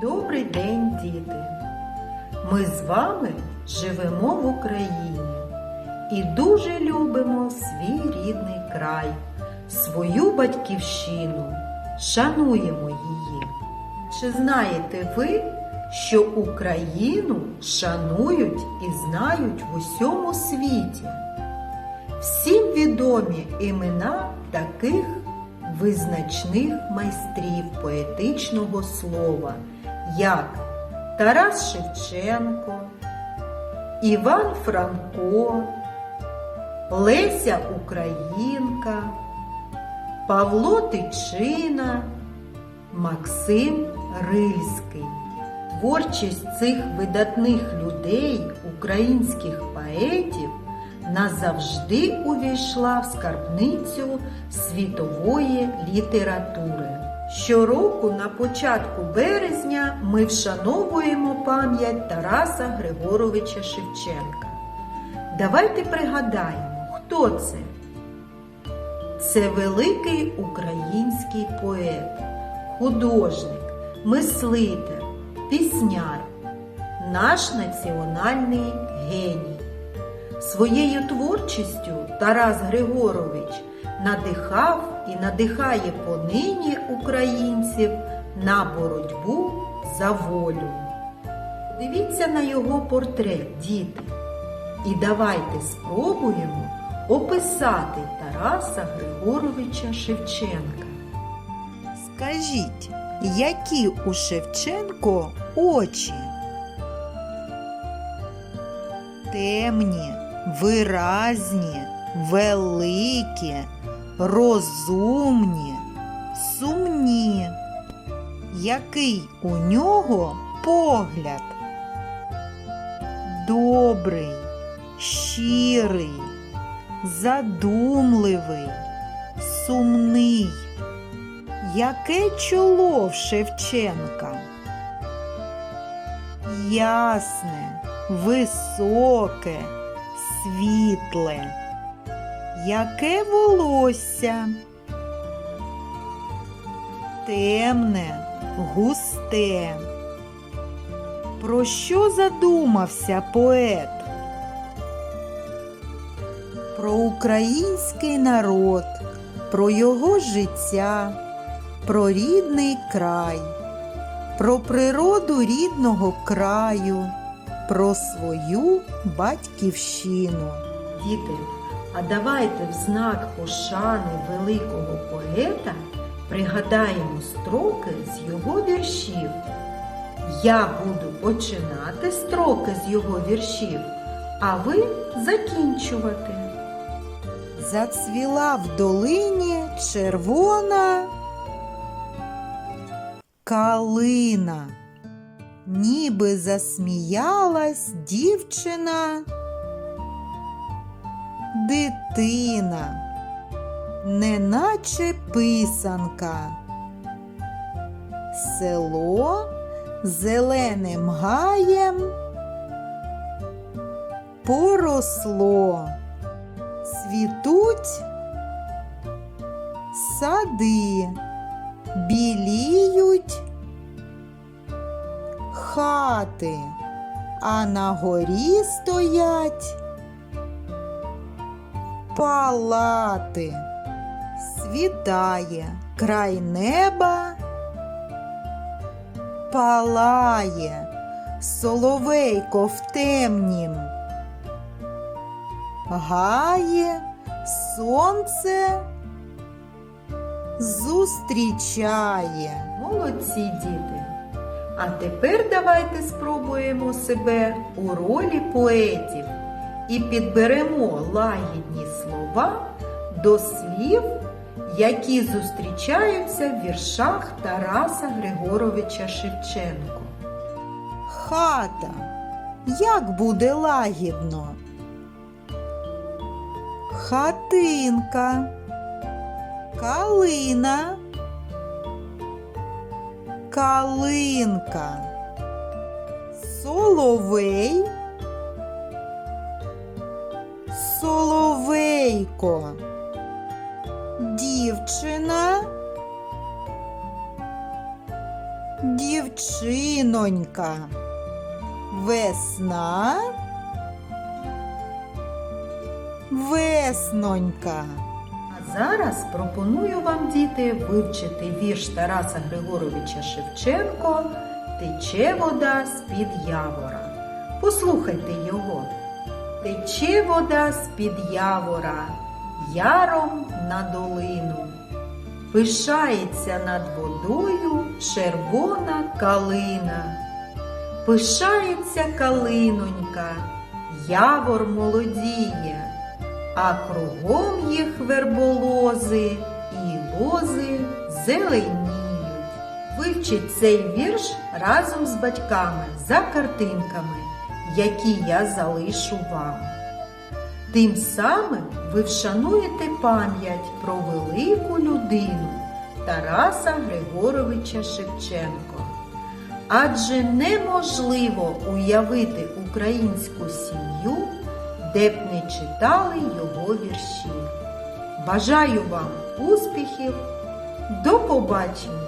Добрий день, діти! Ми з вами живемо в Україні і дуже любимо свій рідний край, свою батьківщину, шануємо її. Чи знаєте ви, що Україну шанують і знають в усьому світі? Всім відомі імена таких визначних майстрів поетичного слова, як Тарас Шевченко, Іван Франко, Леся Українка, Павло Тичина, Максим Рильський. Творчість цих видатних людей, українських поетів, назавжди увійшла в скарбницю світової літератури. Щороку на початку березня ми вшановуємо пам'ять Тараса Григоровича Шевченка. Давайте пригадаємо, хто це? Це великий український поет, художник, мислитель, пісняр, наш національний геній. Своєю творчістю Тарас Григорович надихав і надихає понині українців на боротьбу за волю. Дивіться на його портрет, діти, і давайте спробуємо описати Тараса Григоровича Шевченка. Скажіть, які у Шевченко очі? Темні, виразні, великі, розумні, сумні. Який у нього погляд? Добрий, щирий, задумливий, сумний. Яке чоло в Шевченка? Ясне, високе, світле. Яке волосся? Темне, густе. Про що задумався поет? Про український народ, про його життя, про рідний край, про природу рідного краю, про свою батьківщину. Діти, а давайте в знак пошани великого поета пригадаємо строки з його віршів. Я буду починати строки з його віршів, а ви закінчувати. Зацвіла в долині червона калина, ніби засміялась дівчина, дитина, неначе писанка. Село зеленим гаєм поросло цвітуть сади, біліють хати, а на горі стоять палати, світає край неба, палає соловейко в темнім гає сонце зустрічає. Молодці діти! А тепер давайте спробуємо себе у ролі поетів і підберемо лагідні слова до слів, які зустрічаються в віршах Тараса Григоровича Шевченко. Хата, як буде лагідно? Хатинка, калина, калинка, соловей, соловейко, дівчина. Калинонька. Весна. Веснонька. А зараз пропоную вам, діти, вивчити вірш Тараса Григоровича Шевченко Тече вода з-під явора. Послухайте його. Тече вода з-під явора, яром на долину. Пишається над водою червона калина. Пишається калинонька, явор молодіє, а кругом їх верболози і лози зеленіють. Вивчіть цей вірш разом з батьками за картинками, які я залишу вам. Тим самим ви вшануєте пам'ять про велику людину Тараса Григоровича Шевченко. Адже неможливо уявити українську сім'ю, де б не читали його вірші. Бажаю вам успіхів! До побачення!